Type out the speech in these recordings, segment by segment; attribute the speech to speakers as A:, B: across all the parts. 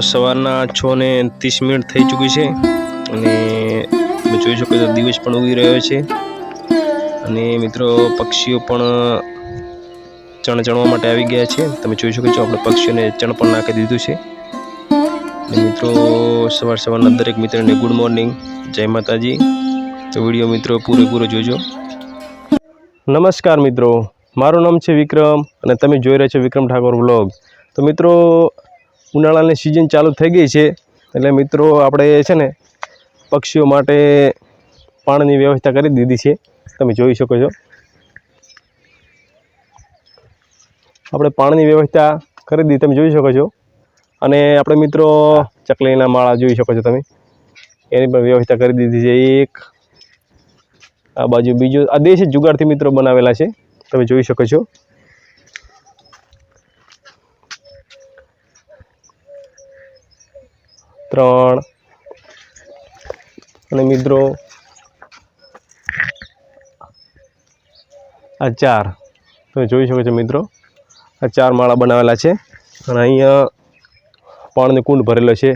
A: સવારના છ ને ત્રીસ મિનિટ થઈ ચૂકી છે. અને તમે જોઈ શકો છો, દિવસ પણ ઉગી રહ્યો છે. અને મિત્રો, પક્ષીઓ પણ ચણ ચણવા માટે આવી ગયા છે. તમે જોઈ શકો છો, આપણે પક્ષીઓને ચણ પણ નાખી દીધું છે. મિત્રો, સવાર સવારના દરેક મિત્રને ગુડ મોર્નિંગ. જય માતાજી. તો વીડિયો મિત્રો પૂરેપૂરો જોજો. નમસ્કાર મિત્રો. મારું નામ છે વિક્રમ અને તમે જોઈ રહ્યા છો વિક્રમ ઠાકોર વ્લોગ. તો મિત્રો ઉનાળાની સિઝન ચાલુ થઈ ગઈ છે. એટલે મિત્રો, આપણે છે ને પક્ષીઓ માટે પાણીની વ્યવસ્થા કરી દીધી છે. તમે જોઈ શકો છો. આપણે પાણીની વ્યવસ્થા કરી દીધી, તમે જોઈ શકો છો. અને આપણે મિત્રો, ચકલીના માળા જોઈ શકો છો તમે. એની પણ વ્યવસ્થા કરી દીધી છે. એક, આ બાજુ બીજું, આ દેશી જુગાડથી મિત્રો બનાવેલા છે. તમે જોઈ શકો છો. ત્રણ. અને મિત્રો, આ ચાર. તમે જોઈ શકો છો મિત્રો, આ ચાર માળા બનાવેલા છે. અને અહીંયા પાણીનો કુંડ ભરેલો છે.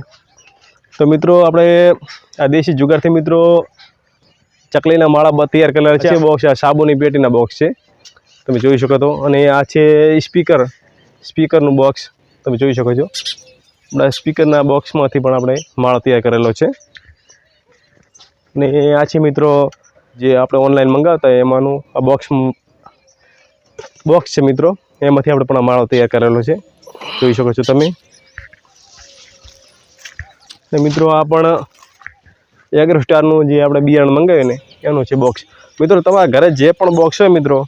A: તો મિત્રો, આપણે આ દેશી જુગારથી મિત્રો, ચકલીના માળા તૈયાર કરેલા છે. બોક્સ આ સાબુની પેટીના બોક્સ છે. તમે જોઈ શકો તો. અને આ છે સ્પીકર સ્પીકરનું બોક્સ તમે જોઈ શકો છો. આપણા સ્પીકરના બોક્સમાંથી પણ આપણે માળો તૈયાર કરેલો છે. ને આ છે મિત્રો જે આપણે ઓનલાઈન મંગાવતા એમાંનું આ બોક્સ બોક્સ છે મિત્રો. એમાંથી આપણે પણ માળો તૈયાર કરેલો છે. જોઈ શકો છો તમે. ને મિત્રો આ પણ એગ્રો સ્ટારનું જે આપણે બિયારણ મંગાવ્યું ને, એનું છે બોક્સ. મિત્રો તમારા ઘરે જે પણ બોક્સ હોય મિત્રો,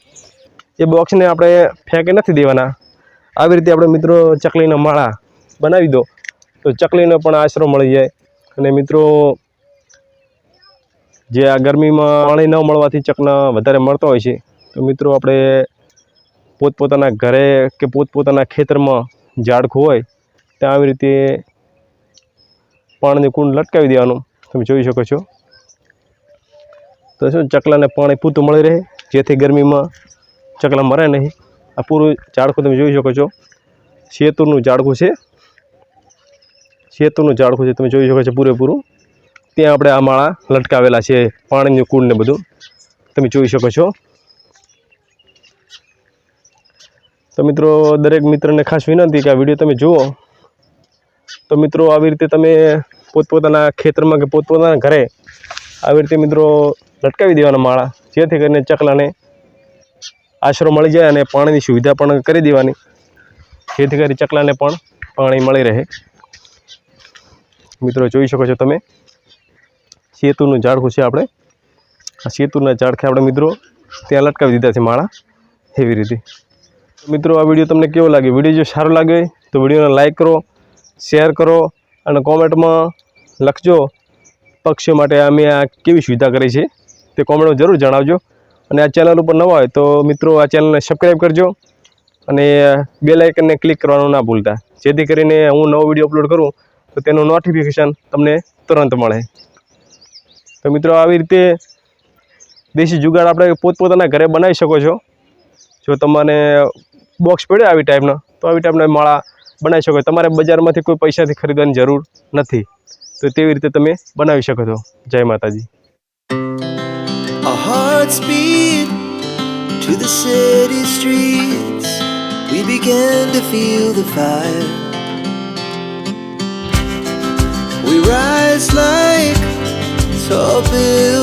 A: એ બોક્સને આપણે ફેંકી નથી દેવાના. આવી રીતે આપણે મિત્રો ચકલીના માળા બનાવી દો. તો ચકલીનો પણ આશરો મળી જાય. અને મિત્રો, જે આ ગરમીમાં પાણી ન મળવાથી ચકના વધારે મળતો હોય છે. તો મિત્રો, આપણે પોતપોતાના ઘરે કે પોતપોતાના ખેતરમાં ઝાડખું હોય, ત્યાં આવી રીતે પાણીની કુંડ લટકાવી દેવાનું. તમે જોઈ શકો છો. તો શું, ચકલાને પાણી પૂરતું મળી રહે, જેથી ગરમીમાં ચકલા મરે નહીં. આ પૂરું ઝાડખું તમે જોઈ શકો છો. શેતુરનું ઝાડખું છે. શેતુરનું ઝાડખું છે, તમે જોઈ શકો છો પૂરેપૂરું. ત્યાં આપણે આ માળા લટકાવેલા છે, પાણીનું કુંડને બધું. તમે જોઈ શકો છો. તો મિત્રો, દરેક મિત્રને ખાસ વિનંતી કે આ વીડિયો તમે જુઓ. તો મિત્રો, આવી રીતે તમે પોતપોતાના ખેતરમાં કે પોતપોતાના ઘરે આવી રીતે મિત્રો લટકાવી દેવાના માળા, જેથી કરીને ચકલાને આશરો મળી જાય અને પાણીની સુવિધા પણ કરી દેવાની. જેથી કરી ચકલાને પણ પાણી મળી રહે. મિત્રો જોઈ શકો છો તમે. સેતુનું ઝાડખું છે આપણે? આ સેતુના ઝાડખે આપણે મિત્રો ત્યાં લટકાવી દીધા છે માળા. એવી રીતે. મિત્રો આ વીડિયો તમને કેવો લાગે વીડિયો જો સારો લાગે તો વિડીયોને લાઇક કરો, શેર કરો અને કોમેન્ટમાં લખજો પક્ષીઓ માટે અમે આ કેવી સુવિધા કરી છે તે કોમેન્ટમાં જરૂર જણાવજો. અને આ ચેનલ ઉપર નવા હોય તો મિત્રો આ ચેનલને સબસ્ક્રાઈબ કરજો અને બે લાઇકનને ક્લિક કરવાનું ના ભૂલતા. જેથી કરીને હું નવો વીડિયો અપલોડ કરું તો તેનું નોટિફિકેશન તમને તુરંત મળે. તો મિત્રો આવી રીતે દેશી જુગાડ આપણે પોતપોતાના ઘરે બનાવી શકો છો. જો તમને બોક્સ પડ્યો આવી ટાઈપનો તો આવી ટાઈપના માળા બનાવી શકો તમારે બજારમાંથી કોઈ પૈસાથી ખરીદવાની જરૂર નથી. તો તેવી રીતે તમે બનાવી શકો છો. જય માતાજી.
B: To the city streets. We began to feel the fire. We rise like tall buildings.